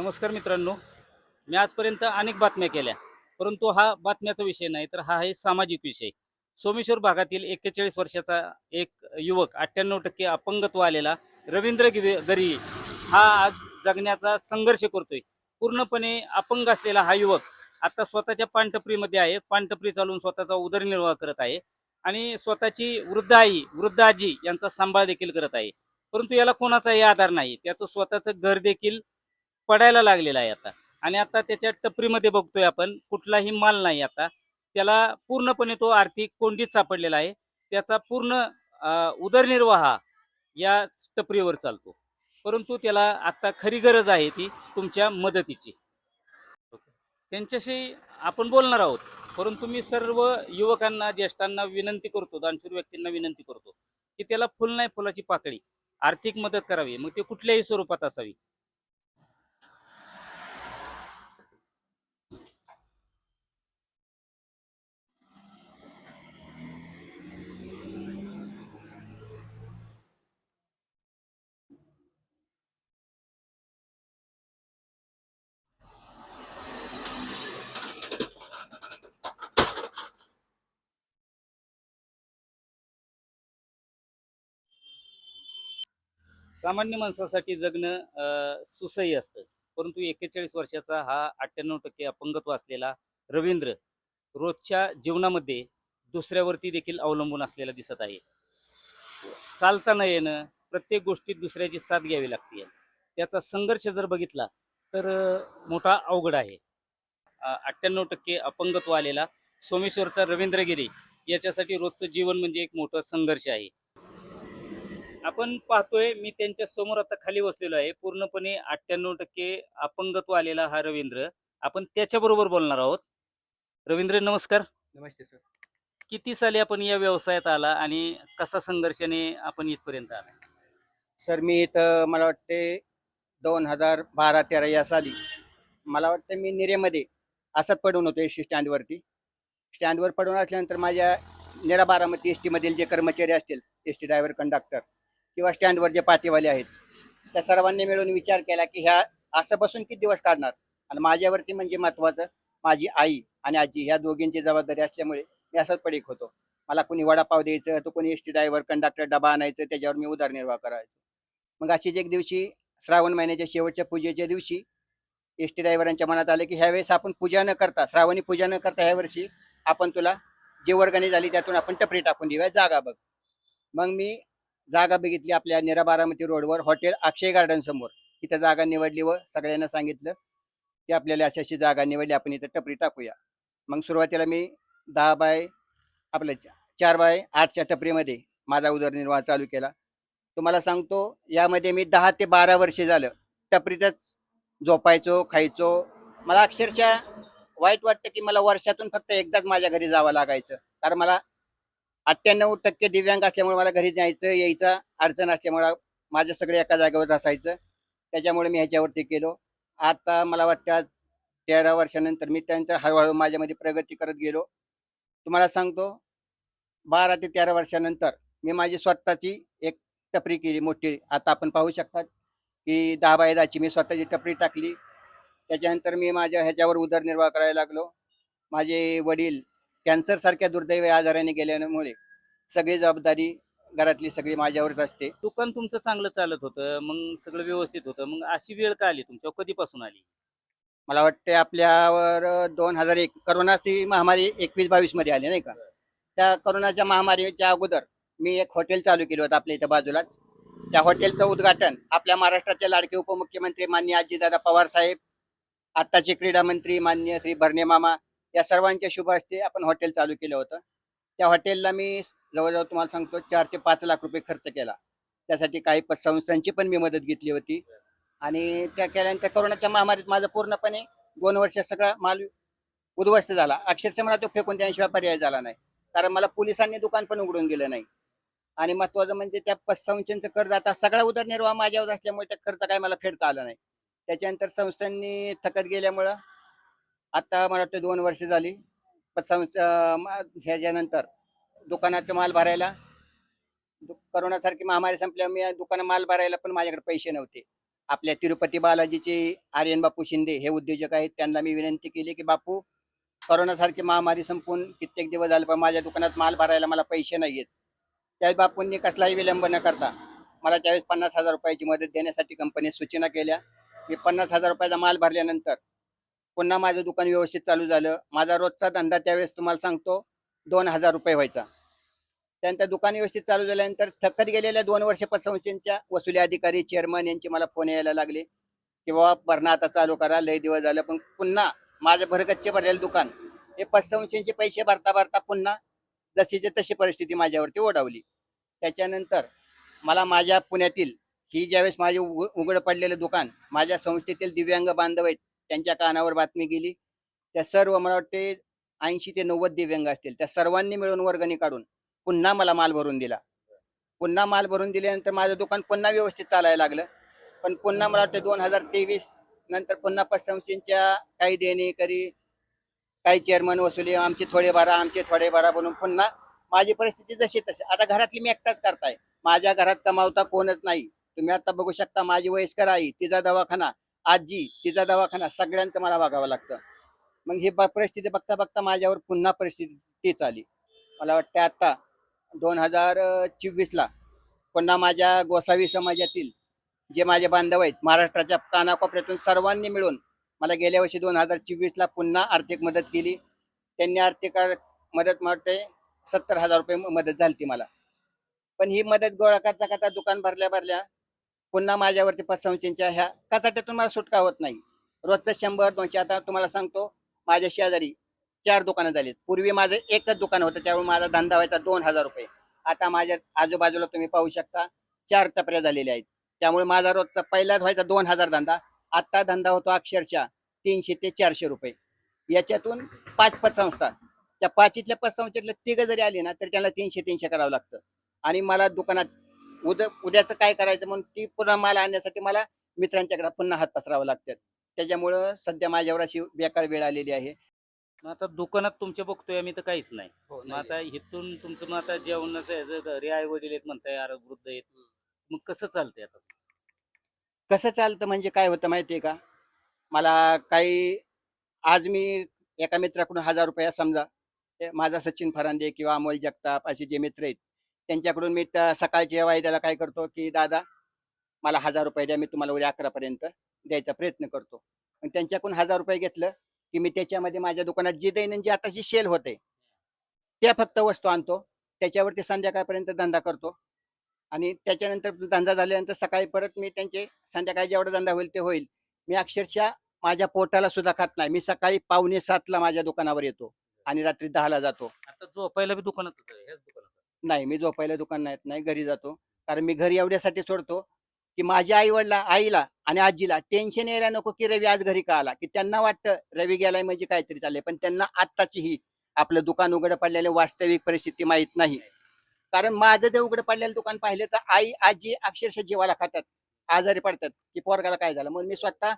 नमस्कार मित्रांनो. मी आजपर्यंत अनेक बातम्या केल्या परंतु हा बातम्याचा विषय नाही तर हा आहे सामाजिक विषय. सोमेश्वर भागातील एक्केचाळीस वर्षाचा एक युवक अठ्ठ्याण्णव टक्के अपंगत्व आलेला रवींद्र गरी हा आज जगण्याचा संघर्ष करतोय. पूर्णपणे अपंग असलेला हा युवक आता स्वतःच्या पानटपरीमध्ये आहे पानटपरी चालवून स्वतःचा उदरनिर्वाह करत आहे आणि स्वतःची वृद्ध आई वृद्ध आजी यांचा सांभाळ देखील करत आहे. परंतु याला कोणाचाही आधार नाही त्याचं स्वतःचं घर देखील पडायला लागलेला आहे आता. आणि आता त्याच्या टपरीमध्ये बघतोय आपण कुठलाही माल नाही आता. त्याला पूर्णपणे तो आर्थिक कोंडीत सापडलेला आहे. त्याचा पूर्ण उदरनिर्वाह या टपरीवर चालतो. परंतु त्याला आता खरी गरज आहे ती तुमच्या मदतीची. त्यांच्याशी आपण बोलणार आहोत. परंतु मी सर्व युवकांना ज्येष्ठांना विनंती करतो दानशूर व्यक्तींना विनंती करतो की त्याला फुल नाही फुलाची पाकळी आर्थिक मदत करावी. मग ते कुठल्याही स्वरूपात असावी. सामान्य माणसासाठी जगणं अं, सुसह्य असतं. परंतु एक्केचाळीस वर्षाचा हा अठ्ठ्याण्णव टक्के अपंगत्व असलेला रवींद्र रोजच्या जीवनामध्ये दुसऱ्यावरती देखील अवलंबून असलेला दिसत आहे. चालताना येणं प्रत्येक गोष्टीत दुसऱ्याची साथ घ्यावी लागते. त्याचा संघर्ष जर बघितला तर मोठा अवघड आहे. अठ्ठ्याण्णव टक्के अपंगत्व आलेला सोमेश्वरचा रवींद्रगिरी याच्यासाठी रोजचं जीवन म्हणजे एक मोठं संघर्ष आहे. आपण पाहतोय मी त्यांच्यासमोर आता खाली बसलेलो आहे. पूर्णपणे अठ्ठ्याण्णव टक्के अपंगत्व आलेला हा रवींद्र. आपण त्याच्याबरोबर बोलणार आहोत. रवींद्र नमस्कार. नमस्ते सर. किती साली आपण या व्यवसायात आला आणि कसा संघर्षाने आपण इथपर्यंत आला सर मी इथं मला वाटते दोन हजार बारा तेरा या साली मला वाटतं मी निरेमध्ये असंच पडून होतो एस टी स्टँडवरती. स्टँडवर पडून असल्यानंतर माझ्या निरा बारामती एस टीमधील जे कर्मचारी असतील एस टी ड्रायव्हर कंडक्टर किंवा स्टँडवर जे पाठीवाले आहेत त्या सर्वांनी मिळून विचार केला की ह्या असं बसून किती दिवस काढणार? आणि माझ्यावरती म्हणजे महत्वाचं माझी आई आणि आजी ह्या दोघींची जबाबदारी असल्यामुळे मी असंच पडीक होतो. मला कोणी वडापाव द्यायचं तर कोणी एस टी ड्रायव्हर कंडक्टर डबा आणायचं त्याच्यावर मी उदरनिर्वाह करायचो. मग अशीच एक दिवशी श्रावण महिन्याच्या शेवटच्या पूजेच्या दिवशी एस टी ड्रायव्हरांच्या मनात आलं की ह्यावेळेस आपण पूजा न करता श्रावणी पूजा न करता ह्या वर्षी आपण तुला जे वर्गणी झाली त्यातून आपण टपरी टाकून देऊया जागा बघ. मग मी जागा बघितली आपल्या निरा बारामती रोडवर हॉटेल अक्षय गार्डन समोर. इथं जागा निवडली व सगळ्यांना सांगितलं की आपल्याला अशी अशी जागा निवडली आपण इथं टपरी टाकूया. मग सुरुवातीला मी दहा बाय आपलं चार बाय आठच्या टपरीमध्ये माझा उदरनिर्वाह चालू केला. तुम्हाला सांगतो यामध्ये मी दहा ते बारा वर्षे झालं. टपरीतच झोपायचो खायचो. मला अक्षरशः वाईट वाटतं की मला वर्षातून फक्त एकदाच माझ्या घरी जावं लागायचं. कारण मला अठ्ठ्याण्णव टक्के दिव्यांग असल्यामुळे मला घरी जायचं यायचं अडचण असल्यामुळं माझं सगळे एका जागेवर असायचं. त्याच्यामुळे मी ह्याच्यावरती केलो. आता मला वाटतं तेरा वर्षानंतर मी त्यानंतर हळूहळू माझ्यामध्ये प्रगती करत गेलो. तुम्हाला सांगतो बारा ते तेरा वर्षानंतर मी माझी स्वतःची एक टपरी केली मोठी. आता आपण पाहू शकतात की दहा बाय दहाची मी स्वतःची टपरी टाकली. त्याच्यानंतर मी माझ्या ह्याच्यावर उदरनिर्वाह करायला लागलो. माझे वडील कॅन्सर सारख्या दुर्दैवी आजाराने गेल्यामुळे सगळी जबाबदारी घरातली सगळी माझ्यावरच असते. दुकान तुमचं चांगलं चालत होतं मग सगळं व्यवस्थित होतं मग अशी वेळ का आली तुमच्या कधीपासून आली? मला वाटते आपल्यावर दोन हजार एक करोनाची महामारी एकवीस बावीसमध्ये आली नाही का? त्या करोनाच्या महामारीच्या अगोदर मी एक हॉटेल चालू केलं होतं आपल्या इथं बाजूलाच. त्या हॉटेलचं उद्घाटन आपल्या महाराष्ट्राचे लाडके उपमुख्यमंत्री मान्य आजीदादा पवार साहेब आत्ताचे क्रीडा मंत्री मान्य श्री भरणे मामा या सर्वांच्या शुभ हस्ते आपण हॉटेल चालू केलं होतं. त्या हॉटेलला मी जवळजवळ तुम्हाला सांगतो चार ते पाच लाख रुपये खर्च केला. त्यासाठी काही संस्थांची पण मी मदत घेतली होती. आणि त्या केल्यानंतर कोरोनाच्या महामारीत माझं पूर्णपणे दोन वर्ष सगळा माल उद्ध्वस्त झाला. अक्षरशः मला तो फेकून देण्याशिवाय पर्याय झाला नाही. कारण मला पोलिसांनी दुकान पण उघडून दिलं नाही. आणि महत्वाचं म्हणजे त्या पतसंस्थेचं कर्ज आता सगळा उदरनिर्वाह माझ्यावर असल्यामुळे त्या खर्च काय मला फेडता आला नाही. त्याच्यानंतर संस्थांनी थकत गेल्यामुळं आता मला वाटतं दोन वर्ष झाली ह्याच्यानंतर दुकानाचा माल भरायला दु- करोनासारखी महामारी संपल्या मी दुकानात माल भरायला पण माझ्याकडे पैसे नव्हते. आपल्या तिरुपती बालाजीचे आर्यन बापू शिंदे हे उद्योजक आहेत त्यांना मी विनंती केली की बापू करोनासारखी महामारी संपून कित्येक दिवस झाले पण माझ्या दुकानात माल भरायला मला पैसे नाही आहेत त्यावेळेस बापूंनी कसलाही विलंब न करता मला त्यावेळेस पन्नास हजार रुपयाची मदत देण्यासाठी कंपनीने सूचना केल्या. मी पन्नास हजार रुपयाचा माल भरल्यानंतर पुन्हा माझं दुकान व्यवस्थित चालू झालं. माझा रोजचा धंदा त्यावेळेस तुम्हाला सांगतो दोन हजार रुपये व्हायचा. त्यानंतर दुकान व्यवस्थित चालू झाल्यानंतर थकत गेलेल्या दोन वर्ष पतसंस्थेच्या वसुली अधिकारी चेअरमन यांचे मला फोन यायला लागले की बाबा भरणं आता चालू करा लय दिवस झालं. पण पुन्हा माझं भरगच्चे भरलेलं दुकान हे पतसंस्थेचे पैसे भरता भरता पुन्हा जशीची तशी परिस्थिती माझ्यावरती ओढावली. त्याच्यानंतर मला माझ्या पुण्यातील ही ज्यावेळेस माझे उघड पडलेलं दुकान माझ्या संस्थेतील दिव्यांग बांधव आहेत त्यांच्या कानावर बातमी गेली. त्या सर्व मला वाटते ऐंशी ते नव्वद दिव्यांग असतील. त्या सर्वांनी मिळून वर्गणी काढून पुन्हा मला माल भरून दिला. पुन्हा माल भरून दिल्यानंतर माझं दुकान पुन्हा व्यवस्थित चालायला लागलं. पण पुन्हा मला वाटतं दोन हजार तेवीस नंतर पुन्हा पतसंस्थेच्या काही देणे करी काही चेअरमन वसुली आमचे थोडे बारा आमचे थोडे बारा बनून पुन्हा माझी परिस्थिती जशी तशी. आता घरातली मी एकटाच करताय. माझ्या घरात कमावता कोणच नाही. तुम्ही आता बघू शकता माझी वयस्कर आई तिचा दवाखाना आजी तिचा दवाखाना सगळ्यांचं मला बघावं लागतं. मग ही ब- परिस्थिती बघता बघता माझ्यावर पुन्हा परिस्थिती तीच आली. मला वाटतं आता दोन हजार चोवीसला पुन्हा माझ्या गोसावी समाजातील जे माझे बांधव आहेत महाराष्ट्राच्या कानाकोपऱ्यातून सर्वांनी मिळून मला गेल्या वर्षी दोन हजार चोवीसला पुन्हा आर्थिक मदत केली. त्यांनी आर्थिक मदत म्हणते सत्तर हजार रुपये म- मदत झाली ती मला. पण ही मदत गोळा करता करता दुकान भरल्या भरल्या पुन्हा माझ्यावरती पतसंस्थेच्या ह्या कचाट्यातून मला सुटका होत नाही. रोजचं शंभर दोनशे आता तुम्हाला सांगतो माझ्या शेजारी चार दुकानं झालीत. पूर्वी माझं एकच दुकान होतं त्यामुळे माझा धंदा व्हायचा दोन हजार रुपये. आता माझ्या आजूबाजूला तुम्ही पाहू शकता चार टपऱ्या झालेल्या आहेत. त्यामुळे माझा रोजचा पहिलाच व्हायचा दोन हजार धंदा. आता धंदा होतो अक्षरशः तीनशे ते चारशे रुपये. याच्यातून पाच पतसंस्था त्या पाचीतल्या पतसंस्थेतल्या तिघं जरी आली ना तरी त्यांना तीनशे तीनशे करावं लागतं. आणि मला दुकानात उद्या उद्याचं काय करायचं म्हणून ती पुन्हा माल आणण्यासाठी मला मित्रांच्याकडे पुन्हा हात पसरावं लागतात. त्याच्यामुळं सध्या माझ्यावर अशी बेकार वेळ आलेली आहे. मग आता दुकानात तुमच्या बघतोय आम्ही तर काहीच नाही. मग आता इथून तुमचं मग आता जेवणाचं घरी आई वडील आहेत म्हणताय अरे वृद्ध आहेत मग कसं चालतंय आता? कसं चालतं म्हणजे काय होतं माहितीये का? मला काही आज मी एका मित्राकडून हजार रुपया समजा ते माझा सचिन फरांदे किंवा अमोल जगताप असे जे मित्र आहेत त्यांच्याकडून मी त्या सकाळच्या वायद्याला काय करतो की दादा मला हजार रुपये द्या मी तुम्हाला उद्या अकरापर्यंत द्यायचा प्रयत्न करतो. त्यांच्याकडून हजार रुपये घेतलं की मी त्याच्यामध्ये माझ्या दुकानात जी दैनंदिन जी आताची शेल होते त्या फक्त वस्तू आणतो. त्याच्यावरती संध्याकाळपर्यंत धंदा करतो. आणि त्याच्यानंतर धंदा झाल्यानंतर सकाळी परत मी त्यांचे संध्याकाळी जेवढा धंदा होईल ते होईल. मी अक्षरशः माझ्या पोटाला सुद्धा खात नाही. मी सकाळी पावणे सातला माझ्या दुकानावर येतो आणि रात्री दहाला जातो. आता झोपायला बी दुकानात. नाही मी झोपायला दुकान नाही नाही घरी जातो. कारण मी घरी एवढ्यासाठी सोडतो की माझ्या आई वडिला आईला आणि आजीला टेन्शन यायला नको की रवी आज घरी का आला? की त्यांना वाटतं रवी गेलाय म्हणजे काहीतरी चाललंय पण त्यांना आत्ताची ही आपलं दुकान उघडं पडलेली वास्तविक परिस्थिती माहीत नाही. कारण माझं जे उघडं पडलेलं दुकान पाहिलं तर आई आजी अक्षरशः जीवाला खातात आजारी पडतात की पोरगाला काय झालं? म्हणून मी स्वतः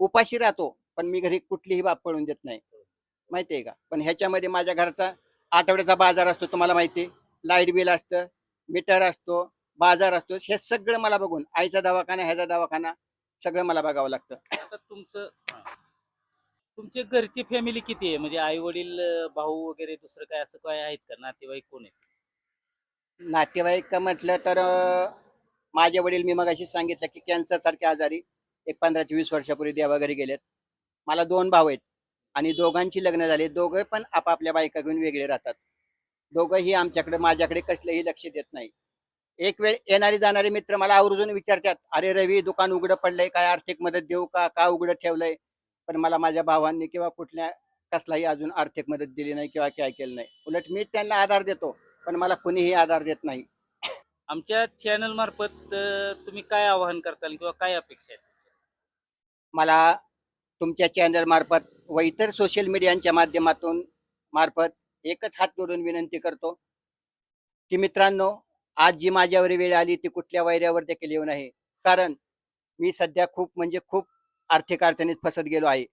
उपाशी राहतो पण मी घरी कुठलीही बाब पडून देत नाही. माहितीये का? पण ह्याच्यामध्ये माझ्या घराचा आठवड्याचा बाजार असतो तुम्हाला माहिती लाइट बिल असतं मीटर असतो बाजार असतो हे सगळं मला बघून आईचा दवाखाना ह्याचा दवाखाना सगळं मला बघावं लागतं. आता तुमचं हा. तुमचे घरची फॅमिली किती आहे? म्हणजे आई वडील भाऊ वगैरे दुसरं काय असं काय आहेत का? नातेवाईक कोण आहेत? नातेवाईक का म्हटलं तर अं, माझे वडील मी मगाशी सांगितलं की कॅन्सर सारख्या आजारी एक पंधरा ते वीस वर्षापूर्वी देवा घरी गेलेत. मला दोन भाऊ आहेत आणि दोघांची लग्न झाले. दोघं पण आपापल्या बायका घेऊन वेगळे राहतात. दोघंही आमच्याकडे माझ्याकडे कसलंही लक्ष देत नाही. एक वेळ येणारे जाणारे मित्र मला आवर्जून विचारतात अरे रवी दुकान उघडं पडलंय काय? आर्थिक मदत देऊ का? का उघडं ठेवलंय? पण मला माझ्या भावांनी किंवा कुठल्या कसलाही अजून आर्थिक मदत दिली नाही किंवा काय केलं नाही. उलट मी त्यांना आधार देतो पण मला कुणीही आधार देत नाही. आमच्या चॅनल मार्फत तुम्ही काय आवाहन करताल किंवा काय अपेक्षा आहेत? मला तुमच्या चॅनल मार्फत व इतर सोशल मीडियांच्या माध्यमातून मार्फत एकच हात जोडून विनंती करतो की मित्रांनो आज जी माझ्यावर वेळ आली ती कुठल्या वैऱ्यावर देखील येऊ नये. कारण मी सध्या खूप म्हणजे खूप आर्थिक अडचणीत फसत गेलो आहे.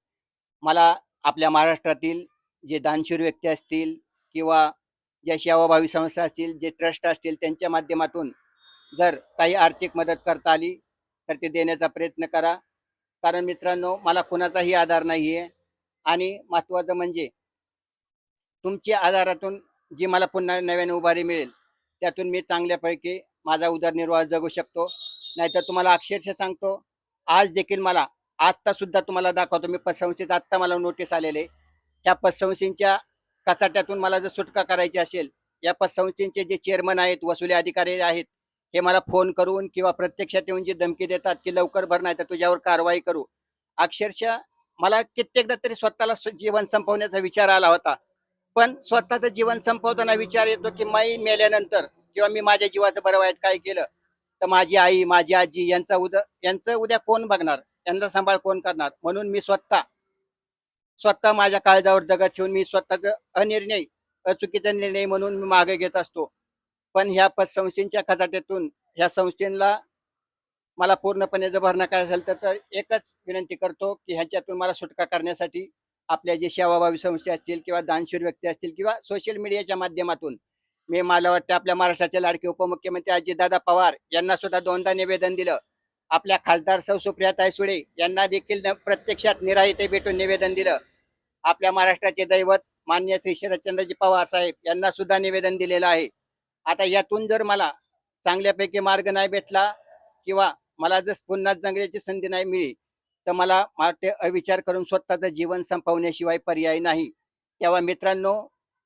मला आपल्या महाराष्ट्रातील जे दानशूर व्यक्ती असतील किंवा ज्या सेवाभावी संस्था असतील जे ट्रस्ट असतील त्यांच्या माध्यमातून जर काही आर्थिक मदत करता आली तर ते देण्याचा प्रयत्न करा. कारण मित्रांनो मला कुणाचाही आधार नाही आहे आणि महत्त्वाचं म्हणजे तुमच्या आधारातून जी मला पुन्हा नव्याने उभारी मिळेल त्यातून मी चांगल्यापैकी माझा उदरनिर्वाह जगू शकतो. नाहीतर तुम्हाला अक्षरशः सांगतो आज देखील मला आत्ता सुद्धा तुम्हाला दाखवतो मी पतसंस्थेचं आत्ता मला नोटीस आलेले त्या पतसंस्थेच्या कचाट्यातून मला जर सुटका करायची असेल या पतसंस्थेचे जे चेअरमन आहेत वसुली अधिकारी आहेत हे मला फोन करून किंवा प्रत्यक्षात येऊन जी धमकी देतात की लवकर भर नाही तर तुझ्यावर कारवाई करू. अक्षरशः मला कित्येकदा तरी स्वतःला जीवन संपवण्याचा विचार आला होता. पण स्वतःचं जीवन संपवताना विचार येतो की मी मेल्यानंतर किंवा मी माझ्या जीवाचं बरं वाईट काय केलं तर माझी आई माझी आजी यांचा उद्या यांचं उद्या कोण बघणार? यांचा सांभाळ कोण करणार? म्हणून मी स्वतः स्वतः माझ्या काळजावर दगड ठेवून मी स्वतःच अनिर्णय अचुकीचा निर्णय म्हणून मी मागे घेत असतो. पण ह्या पतसंस्थेच्या खचाट्यातून ह्या संस्थेला मला पूर्णपणे जर भरणा काय असेल तर एकच विनंती करतो की ह्याच्यातून मला सुटका करण्यासाठी आपल्या जे सेवाभावी संस्था असतील किंवा दानशूर व्यक्ती असतील किंवा सोशल मीडियाच्या माध्यमातून. मी मला वाटतं आपल्या महाराष्ट्राचे लाडके उपमुख्यमंत्री अजितदादा पवार यांना सुद्धा दोनदा निवेदन दिलं. आपल्या खासदार सौ सुप्रिया तायसुळे यांना देखील प्रत्यक्षात निरा भेटून निवेदन दिलं. आपल्या महाराष्ट्राचे दैवत मान्य श्री शरदचंद्रजी पवार साहेब यांना सुद्धा निवेदन दिलेलं आहे. आता यातून जर मला चांगल्यापैकी मार्ग नाही भेटला किंवा मला जर पुन्हा जगण्याची संधी नाही मिळी तर मला वाटते अविचार करून स्वतःचं जीवन संपवण्याशिवाय पर्याय नाही. तेव्हा मित्रांनो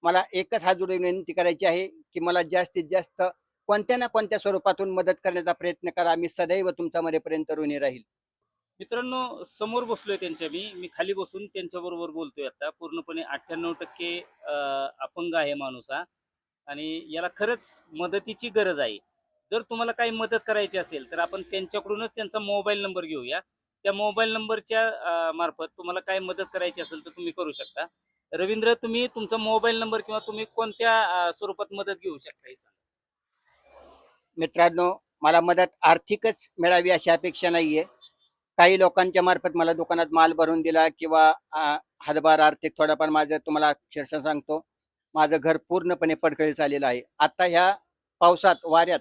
मला एकच हात जोडून विनंती करायची आहे की मला जास्तीत जास्त कोणत्या ना कोणत्या स्वरूपातून मदत करण्याचा प्रयत्न करा. मी सदैव तुमच्या मध्येपर्यंत ऋणी राहील. मित्रांनो समोर बसलोय त्यांच्या मी. मी खाली बसून त्यांच्याबरोबर बोलतोय आता. पूर्णपणे अठ्ठ्याण्णव टक्के अपंग आहे माणूस हा. आणि याला खरंच मदतीची गरज आहे. जर तुम्हाला काही मदत करायची असेल तर आपण त्यांच्याकडूनच त्यांचा मोबाईल नंबर घेऊया. त्या मोबाईल नंबरच्या मार्फत तुम्हाला काय मदत करायची असेल तर तुम्ही करू शकता. रवींद्र तुम्ही तुमचा मोबाईल नंबर किंवा तुम्ही कोणत्या स्वरूपात मदत घेऊ शकता मित्रांनो मला मदत आर्थिकच मिळावी अशी अपेक्षा नाहीये. काही लोकांच्या मार्फत मला दुकानात माल भरून दिला किंवा हातभार आर्थिक थोडाफार माझं तुम्हाला अक्षरशः सांगतो माझं घर पूर्णपणे पडकळी आलेलं आहे. आता ह्या पावसात वाऱ्यात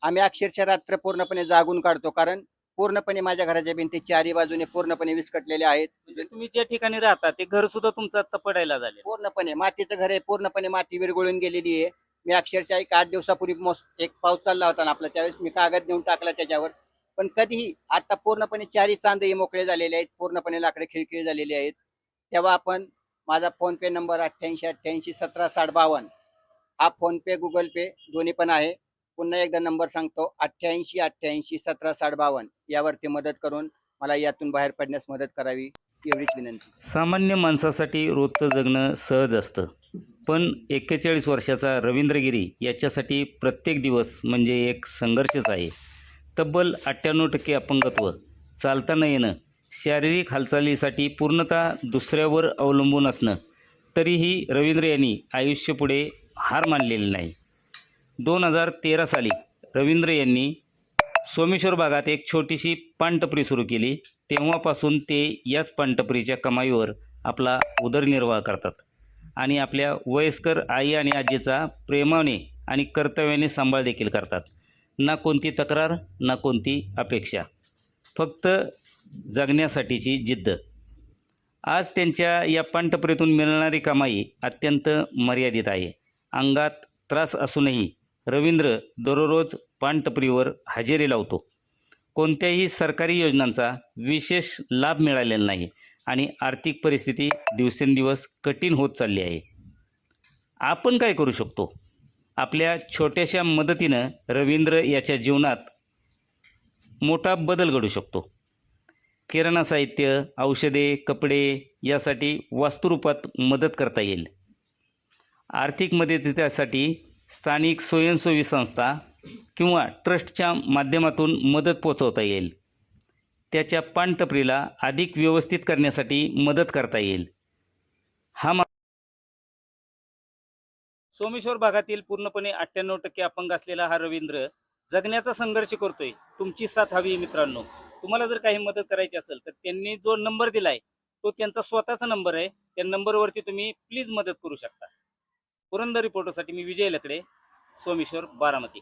आम्ही अक्षरशः रात्र पूर्णपणे जागून काढतो. कारण पूर्णपणे माझ्या घराच्या भिंती चारी बाजूने पूर्णपणे विस्कटलेल्या आहेत. म्हणजे तुम्ही ज्या ठिकाणी राहता ते घर सुद्धा तुमचं आता पडायला झाले पूर्णपणे मातीचं घर आहे पूर्णपणे माती विरघळून गेलेली आहे. मी अक्षरशः एक आठ दिवसापूर्वी मोस एक पाऊस चालला होता ना आपला त्यावेळेस मी कागद देऊन टाकला त्याच्यावर. पण कधीही आता पूर्णपणे चारी चांदही मोकळे झालेले आहेत पूर्णपणे लाकडे खिळखिळी झालेली आहेत. तेव्हा आपण माझा फोन पे नंबर अठ्ठ्याऐंशी अठ्ठ्याऐंशी सतरा साठ बावन्न हा फोन पे गुगल पे दोन्ही पण आहे. पुन्हा एकदा नंबर सांगतो. अठ्ठ्याऐंशी अठ्ठ्याऐंशी सतरा साठ बावन्न यावरती मदत करून मला यातून बाहेर पडण्यास मदत करावी एवढीच विनंती. सामान्य माणसासाठी रोजचं जगणं सहज असतं. पण एक्केचाळीस वर्षाचा रवींद्रगिरी याच्यासाठी प्रत्येक दिवस म्हणजे एक संघर्षच आहे. तब्बल अठ्ठ्याण्णव टक्के अपंगत्व चालता न येणं शारीरिक हालचालीसाठी पूर्णतः दुसऱ्यावर अवलंबून असणं तरीही रवींद्र यांनी आयुष्य पुढे हार मानलेली नाही. दोन हजार तेरा साली रवींद्र यांनी सोमेश्वर भागात एक छोटीशी पानटपरी सुरू केली. तेव्हापासून ते याच पानटपरीच्या कमाईवर आपला उदरनिर्वाह करतात. आणि आपल्या वयस्कर आई आणि आजीचा प्रेमाने आणि कर्तव्याने सांभाळ देखील करतात. ना कोणती तक्रार ना कोणती अपेक्षा. फक्त जगण्यासाठीची जिद्द. आज त्यांच्या या पानटपरीतून मिळणारी कमाई अत्यंत मर्यादित आहे. अंगात त्रास असूनही रवींद्र दररोज पानटपरीवर हजेरी लावतो. कोणत्याही सरकारी योजनांचा विशेष लाभ मिळालेला नाही आणि आर्थिक परिस्थिती दिवसेंदिवस कठीण होत चालली आहे. आपण काय करू शकतो? आपल्या छोट्याशा मदतीनं रवींद्र याच्या जीवनात मोठा बदल घडू शकतो. किराणा साहित्य औषधे कपडे यासाठी वास्तुरूपात मदत करता येईल. आर्थिक मदतीसाठी स्थानिक स्वयंसेवी संस्था किंवा ट्रस्टच्या माध्यमातून मदत पोचवता येईल. त्याच्या पानटपरीला अधिक व्यवस्थित करण्यासाठी मदत करता येईल. हा मा सोमेश्वर भागातील पूर्णपणे अठ्ठ्याण्णव टक्के अपंग असलेला हा रवींद्र जगण्याचा संघर्ष करतोय. तुमची साथ हवी मित्रांनो. तुम्हाला जर काही मदत करायची असेल तर त्यांनी जो नंबर दिलाय तो त्यांचा स्वतःचा नंबर आहे. त्या नंबरवरती तुम्ही प्लीज मदत करू शकता. पुरंदर रिपोर्टरसाठी मी विजय लकडे सोमेश्वर बारामती.